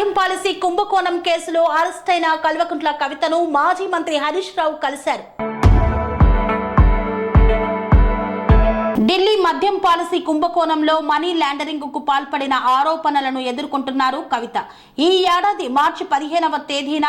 మద్యం పాలసీ కుంభకోణం కేసులో అరెస్ట్ అయిన కల్వకుంట్ల కవితను మాజీ మంత్రి హరీష్ రావు కలిశారు. ఢిల్లీ మద్యం పాలసీ కుంభకోణంలో మనీ లాండరింగ్కు పాల్పడిన ఆరోపణలను ఎదుర్కొంటున్నారు కవిత. ఈ ఏడాది మార్చి పదిహేనవ తేదీన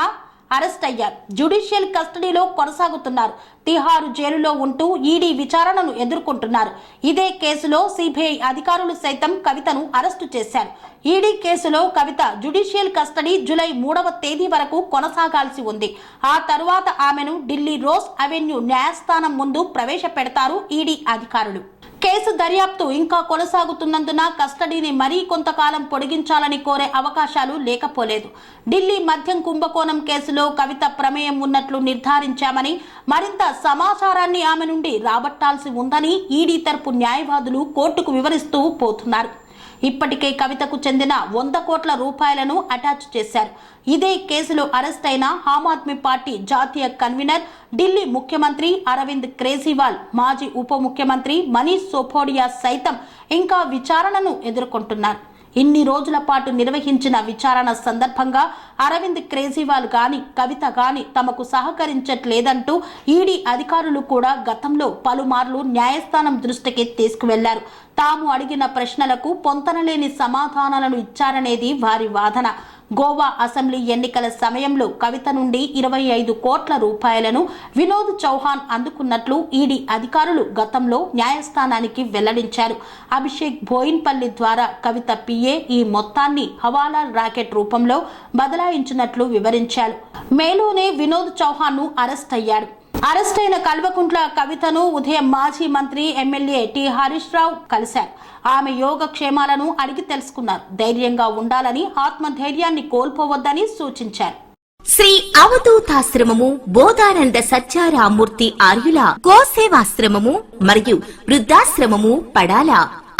అరెస్ట్ అయ్యారు. జ్యుడిషియల్ కస్టడీలో కొనసాగుతున్నారు. తిహారు జైలులో ఉంటూ ఈడీ విచారణను ఎదుర్కొంటున్నారు. ఇదే కేసులో సిబిఐ అధికారులు సైతం కవితను అరెస్టు చేశారు. ఈడీ కేసులో కవిత జ్యుడిషియల్ కస్టడీ జూలై మూడవ తేదీ వరకు కొనసాగాల్సి ఉంది. ఆ తరువాత ఆమెను ఢిల్లీ రోజ్ అవెన్యూ న్యాయస్థానం ముందు ప్రవేశపెడతారు ఈడీ అధికారులు. కేసు దర్యాప్తు ఇంకా కొనసాగుతున్నందున కస్టడీని మరీ కొంతకాలం పొడిగించాలని కోరే అవకాశాలు లేకపోలేదు. ఢిల్లీ మద్యం కుంభకోణం కేసులో కవిత ప్రమేయం ఉన్నట్లు నిర్ధారించామని మరింత సమాచారాన్ని ఆమె నుండి రాబట్టాల్సి ఉందని ఈడీ తరపు న్యాయవాదులు కోర్టుకు వివరిస్తూ పోతున్నారు. ఇప్పటికే కవితకు చెందిన వంద కోట్ల రూపాయలను అటాచ్ చేశారు. ఇదే కేసులో అరెస్ట్ అయిన ఆమ్ ఆద్మీ పార్టీ జాతీయ కన్వీనర్ ఢిల్లీ ముఖ్యమంత్రి అరవింద్ కేజ్రీవాల్ మాజీ ఉప ముఖ్యమంత్రి మనీష్ సోపోడియా సైతం ఇంకా విచారణను ఎదుర్కొంటున్నారు. ఇన్ని రోజుల పాటు నిర్వహించిన విచారణ సందర్భంగా అరవింద్ కేజ్రీవాల్ గాని కవిత గాని తమకు సహకరించట్లేదంటూ ఈడీ అధికారులు కూడా గతంలో పలుమార్లు న్యాయస్థానం దృష్టికి తీసుకువెళ్ళారు. తాము అడిగిన ప్రశ్నలకు పొంతనలేని సమాధానాలను ఇచ్చారనేది వారి వాదన. గోవా అసెంబ్లీ ఎన్నికల సమయంలో కవిత నుండి ఇరవై ఐదు కోట్ల రూపాయలను వినోద్ చౌహాన్ అందుకున్నట్లు ఈడీ అధికారులు గతంలో న్యాయస్థానానికి వెల్లడించారు. అభిషేక్ బోయిన్పల్లి ద్వారా కవిత పిఏ ఈ మొత్తాన్ని హవాలా రాకెట్ రూపంలో బదలాయించినట్లు వివరించారు. మేలోనే వినోద్ చౌహాన్ను అరెస్ట్ అయ్యాడు అరెస్ట్ అయిన కల్వకుంట్ల కవితను ఉదయం మాజీ మంత్రి ఎమ్మెల్యే టి హరీష్ రావు కలిశారు. ఆమె యోగక్షేమాలను అడిగి తెలుసుకున్నారు. ధైర్యంగా ఉండాలని ఆత్మధైర్యాన్ని కోల్పోవద్దని సూచించారు. శ్రీ అవధూతాశ్రమము బోధానంద సత్యారామూర్తి ఆర్యుల గోసేవాశ్రమము మరియు వృద్ధాశ్రమము పడాల